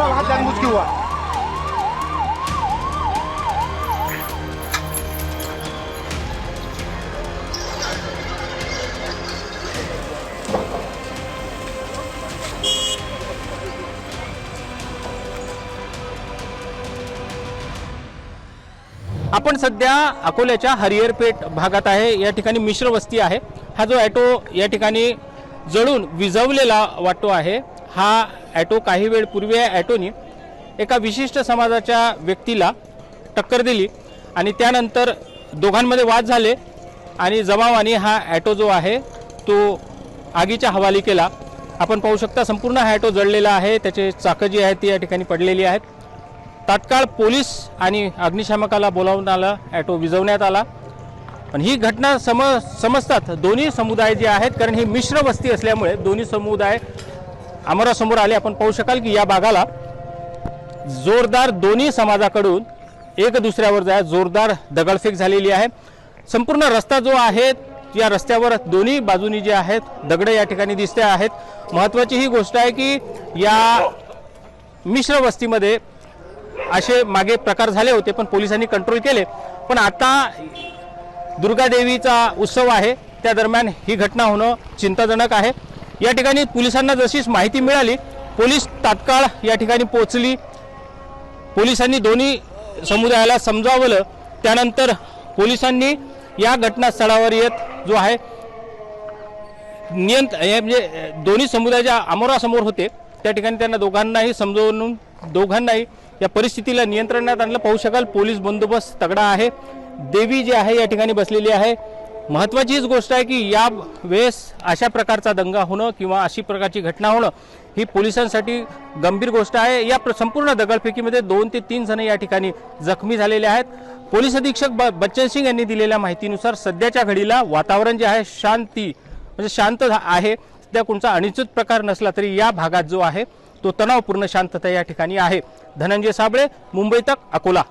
जानबूझ के हुआ आपण सध्या अकोल्याच्या हरिहरपेठ भागात आहे. या ठिकाणी मिश्र वस्ती आहे. हा जो ॲटो या ठिकाणी जळून विझवलेला वाटतो आहे. हा ॲटो काही वेळ पूर्वी या ॲटोनी एका विशिष्ट समाजाच्या व्यक्तीला टक्कर दिली आणि त्यानंतर दोघांमध्ये वाद झाले आणि जमावाने हा ॲटो जो आहे तो आगीच्या हवाली केला. आपण पाहू शकता संपूर्ण हा ॲटो जळलेला आहे त्याचे चाकं जी आहेत ती या ठिकाणी पडलेली आहेत. तात्काळ पोलीस आणि अग्निशामकाला बोलावून आला ॲटो विझवण्यात आला. पण ही घटना सम समजतात दोन्ही समुदाय जे आहेत कारण ही मिश्र वस्ती असल्यामुळे दोन्ही समुदाय आमोरासमोर आले आपण पाहू शकाल की या भागाला जोरदार दोन्ही समाजाकडून एक दुसऱ्यावर जाय जोरदार दगडफेक झालेली आहे. संपूर्ण रस्ता जो आहे या रस्त्यावर दोन्ही बाजूनी जे आहेत दगडं या ठिकाणी दिसते आहेत. महत्त्वाची ही गोष्ट आहे की या मिश्र वस्तीमध्ये असे मागे प्रकार झाले होते पण पोलिसांनी कंट्रोल केले. पण आता दुर्गादेवीचा उत्सव आहे त्या दरम्यान ही घटना होणं चिंताजनक आहे. या ठिकाणी पोलिसांना जशीच माहिती मिळाली पोलीस तात्काळ या ठिकाणी पोचली पोलिसांनी दोन्ही समुदायाला समजावलं. त्यानंतर पोलिसांनी या घटनास्थळावर येत जो आहे नियंत्र हे म्हणजे दोन्ही समुदायाच्या अमोरासमोर होते त्या ठिकाणी त्यांना दोघांनाही समजवून दोघांनाही या परिस्थितीला नियंत्रणात आणलं. पाहू शकाल पोलीस बंदोबस्त तगडा आहे. देवी जी आहे या ठिकाणी बसलेली आहे. महत्त्वाची हीच गोष्ट आहे की या वेळेस अशा प्रकारचा दंगा होणं किंवा अशी प्रकारची घटना होणं ही पोलिसांसाठी गंभीर गोष्ट आहे. या प्र- संपूर्ण दगडफेकीमध्ये दोन ते तीन जण या ठिकाणी जखमी झालेले आहेत. पोलीस अधीक्षक ब- बच्चन सिंग यांनी दिलेल्या माहितीनुसार सध्याच्या घडीला वातावरण जे आहे शांती म्हणजे शांत आहे. सध्या कोणता अनिश्चित प्रकार नसला तरी या भागात जो आहे तो तणावपूर्ण शांतता या ठिकाणी आहे. धनंजय साबळे मुंबई तक अकोला.